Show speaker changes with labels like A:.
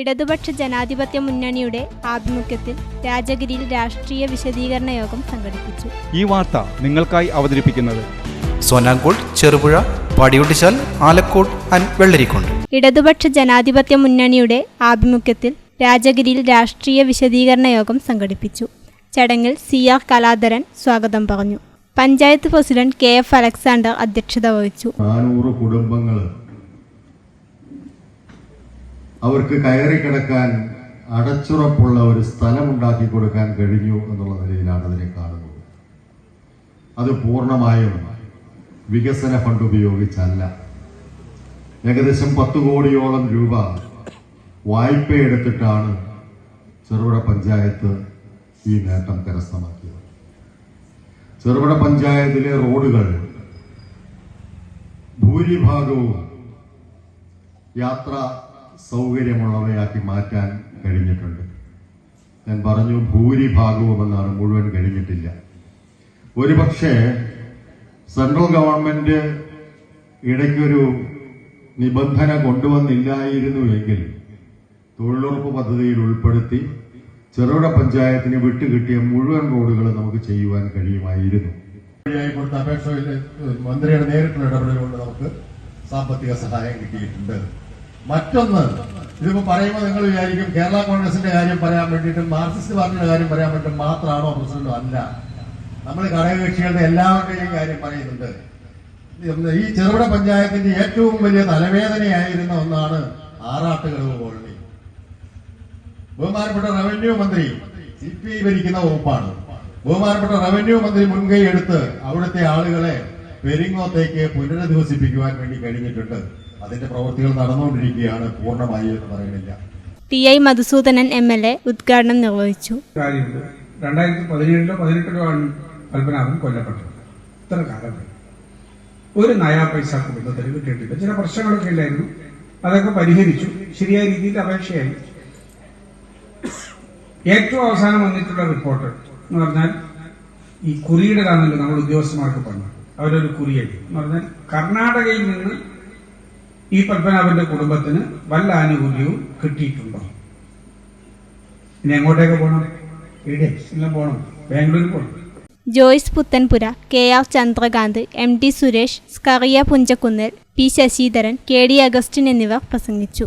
A: ഇടതുപക്ഷ ജനാധിപത്യ മുന്നണിയുടെ ആഭിമുഖ്യത്തിൽ രാജഗിരിയിൽ രാഷ്ട്രീയ വിശദീകരണ യോഗം സംഘടിപ്പിച്ചു.
B: ഈ വാർത്ത നിങ്ങൾക്കായി അവതരിപ്പിക്കുന്നത്
C: സോനാങ്കോട് ചെറുപുഴ പടിയുട്ടിച്ചാൽ ആലക്കോട് ആൻഡ് വെള്ളരിക്കുണ്ട്.
A: ഇടതുപക്ഷ ജനാധിപത്യ മുന്നണിയുടെ ആഭിമുഖ്യത്തിൽ രാജഗിരിയിൽ രാഷ്ട്രീയ വിശദീകരണ യോഗം സംഘടിപ്പിച്ചു. ചടങ്ങിൽ സി ആർ കലാധരൻ സ്വാഗതം പറഞ്ഞു. Panchayat president K F Alexander അധ്യക്ഷത വഹിച്ചു.
D: നാനൂറ് കുടുംബങ്ങൾ അവർക്ക് കയറി കിടക്കാൻ അടച്ചുറപ്പുള്ള ഒരു സ്ഥലം ഉണ്ടാക്കി കൊടുക്കാൻ കഴിഞ്ഞു എന്നുള്ള നിലയിലാണ് അതിനെ കാണുന്നത്. അത് പൂർണമായും വികസന ഫണ്ട് ഉപയോഗിച്ചല്ല. ഏകദേശം പത്ത് കോടിയോളം രൂപ വായ്പ എടുത്തിട്ടാണ് ചെറുപുഴ പഞ്ചായത്ത് ഈ നേട്ടം കരസ്ഥമാക്കിയത്. ചെറുപുഴ പഞ്ചായത്തിലെ റോഡുകൾ ഭൂരിഭാഗവും യാത്ര സൗകര്യമുള്ളവയാക്കി മാറ്റാൻ കഴിഞ്ഞിട്ടുണ്ട്. ഞാൻ പറഞ്ഞു ഭൂരിഭാഗവും എന്നാണ് മുഴുവൻ കഴിഞ്ഞിട്ടില്ല. ഒരുപക്ഷെ സെൻട്രൽ ഗവൺമെന്റ് ഇടയ്ക്കൊരു നിബന്ധന കൊണ്ടുവന്നില്ലായിരുന്നു എങ്കിൽ തൊഴിലുറപ്പ് പദ്ധതിയിൽ ഉൾപ്പെടുത്തി ചെറുകിട പഞ്ചായത്തിന് വിട്ടുകിട്ടിയ മുഴുവൻ റോഡുകൾ നമുക്ക് ചെയ്യുവാൻ കഴിയുമായിരുന്നു. അപേക്ഷയിൽ മന്ത്രിയുടെ നേരിട്ടുള്ള ഇടപെടലുകൊണ്ട് നമുക്ക് സാമ്പത്തിക സഹായം കിട്ടിയിട്ടുണ്ട്. മറ്റൊന്ന് ഇതിപ്പോ പറയുമ്പോൾ നിങ്ങൾ വിചാരിക്കും കേരള കോൺഗ്രസിന്റെ കാര്യം പറയാൻ വേണ്ടിയിട്ടും മാർക്സിസ്റ്റ് പാർട്ടിയുടെ കാര്യം പറയാൻ വേണ്ടിയിട്ടും മാത്രമാണോ പ്രസിഡന്റ് അല്ല. നമ്മൾ ഘടകകക്ഷികളുടെ എല്ലാവരുടെയും കാര്യം പറയുന്നുണ്ട്. ഈ ചെറുകിട പഞ്ചായത്തിന്റെ ഏറ്റവും വലിയ തലവേദനയായിരുന്ന ഒന്നാണ് ആറാട്ടുകളവ് കോളനി. ബഹുമാനപ്പെട്ട റവന്യൂ മന്ത്രി സി പി ഐ ഭരിക്കുന്ന വകുപ്പാണ്. ബഹുമാനപ്പെട്ട റവന്യൂ മന്ത്രി മുൻകൈ എടുത്ത് അവിടുത്തെ ആളുകളെ പെരിങ്ങോത്തേക്ക് പുനരധിവസിപ്പിക്കുവാൻ വേണ്ടി കഴിഞ്ഞിട്ടുണ്ട്. അതിന്റെ പ്രവൃത്തികൾ നടന്നുകൊണ്ടിരിക്കുകയാണ്. പൂർണമായി എന്ന് പറയുന്നില്ല.
A: T I Madhusoodanan M L A ഉദ്ഘാടനം നിർവഹിച്ചു.
E: രണ്ടായിരത്തി പതിനേഴിലോ പതിനെട്ടിലോ ആണ് പത്മനാഭൻ കൊല്ലപ്പെട്ടത്. ഇത്ര കാലം. ഒരു നയാ പൈസ കുടുംബത്തിന് കിട്ടിയിട്ടില്ല ചില പ്രശ്നങ്ങളൊക്കെ ഇല്ലായിരുന്നു. അതൊക്കെ പരിഹരിച്ചു. ശരിയായ രീതിയിൽ അപേക്ഷയായി. ഏറ്റവും അവസാനം വന്നിട്ടുള്ള റിപ്പോർട്ട് എന്ന് പറഞ്ഞാൽ ഈ കുറിയുടെ കുറിയുടേതാണല്ലോ നമ്മൾ ഉദ്യോഗസ്ഥന്മാർക്ക് പറഞ്ഞു അവരൊരു കുറിയടി എന്ന് പറഞ്ഞാൽ കർണാടകയിൽ നിന്ന് ഈ പത്മനാഭന്റെ കുടുംബത്തിന് വല്ല ആനുകൂല്യവും കിട്ടിയിട്ടുണ്ടോ? ഇനി എങ്ങോട്ടേക്ക് പോകണം ഇവിടെ പോകണം ബാംഗ്ലൂരിൽ പോകണം
A: Joyce Puthenpura K R Chandrakanth M T Suresh Scaria Punchakunnel P Sasidharan K D Augustine എന്നിവർ പ്രസംഗിച്ചു.